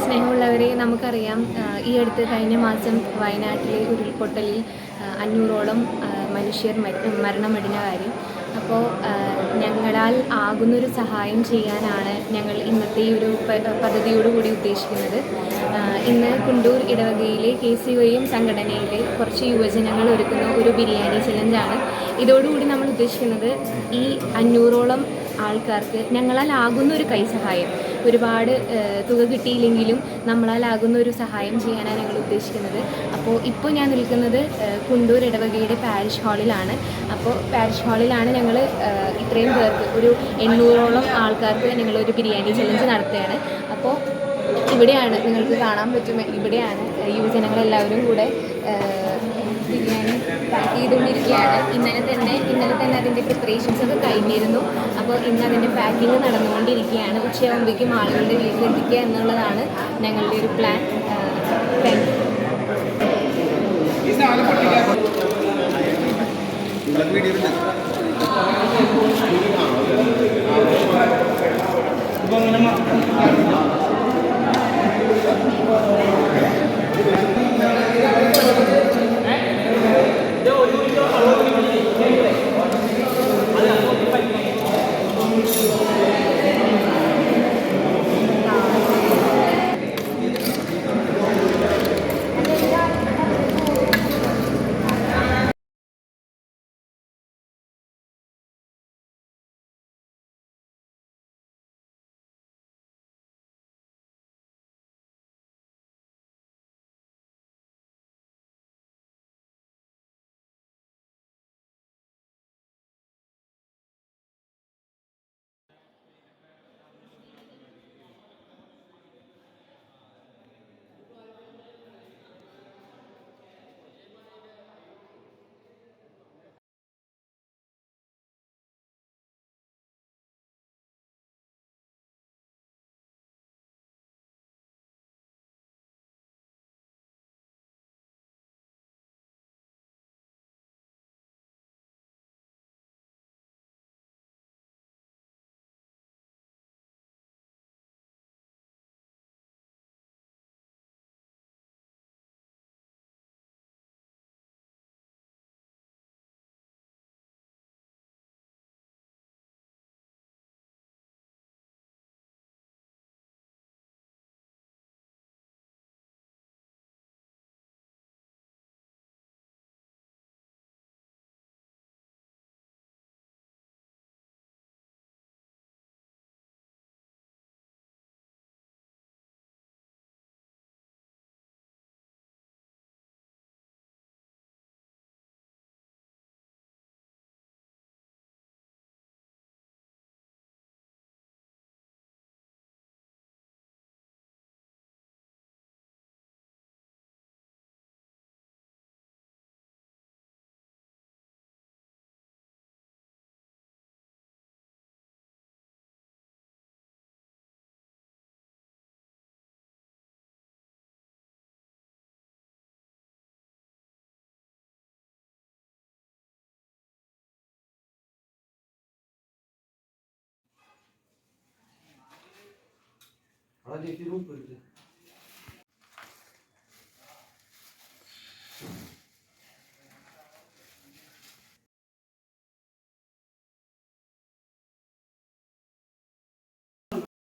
സ്നേഹമുള്ളവരെ നമുക്കറിയാം ഈ അടുത്ത് കഴിഞ്ഞ മാസം വയനാട്ടിലെ ഉരുൾപൊട്ടലിൽ അഞ്ഞൂറോളം മനുഷ്യർ മര- മരണമടിഞ്ഞ കാര്യം. അപ്പോൾ ഞങ്ങളാൽ ആകുന്നൊരു സഹായം ചെയ്യാനാണ് ഞങ്ങൾ ഇന്നത്തെ ഈ ഒരു പദ്ധതിയോടുകൂടി ഉദ്ദേശിക്കുന്നത്. ഇന്ന് കുണ്ടൂർ ഇടവകയിലെ കെ സി വൈയും സംഘടനയിലെ കുറച്ച് യുവജനങ്ങൾ ഒരുക്കുന്ന ഒരു ബിരിയാണി ചലഞ്ചാണ്. ഇതോടുകൂടി നമ്മൾ ഉദ്ദേശിക്കുന്നത് ഈ അഞ്ഞൂറോളം ആൾക്കാർക്ക് ഞങ്ങളാൽ ആകുന്ന ഒരു കൈസഹായം ഒരുപാട് തുക കിട്ടിയില്ലെങ്കിലും നമ്മളാലാകുന്ന ഒരു സഹായം ചെയ്യാനാണ് ഞങ്ങൾ ഉദ്ദേശിക്കുന്നത്. അപ്പോൾ ഇപ്പോൾ ഞാൻ നിൽക്കുന്നത് കുണ്ടൂർ ഇടവകയുടെ പാരിഷ് ഹാളിലാണ്. അപ്പോൾ പാരിഷ് ഹാളിലാണ് ഞങ്ങൾ ഇത്രയും പേർക്ക് ഒരു എണ്ണൂറോളം ആൾക്കാർക്ക് ഞങ്ങളൊരു ബിരിയാണി ചലഞ്ച് നടത്തുകയാണ്. അപ്പോൾ ഇവിടെയാണ് നിങ്ങൾക്ക് കാണാൻ പറ്റും ഇവിടെയാണ് യുവജനങ്ങളെല്ലാവരും കൂടെ ബിരിയാണി പാക്ക് ചെയ്തുകൊണ്ടിരിക്കുകയാണ് ഇന്നലെ തന്നെ ഇന്നലെ തന്നെ അതിന്റെ പ്രിപ്പറേഷൻസ് ഒക്കെ കഴിഞ്ഞിരുന്നു. അപ്പോൾ ഇന്ന് അതിന്റെ പാക്കിംഗ് നടന്നുകൊണ്ടിരിക്കുകയാണ്. ഉച്ചയാകുമ്പോഴേക്കും ആളുകളുടെ വീട്ടിലെത്തിക്കുക എന്നുള്ളതാണ് ഞങ്ങളുടെ ഒരു plan thank you Hadi film kırdı.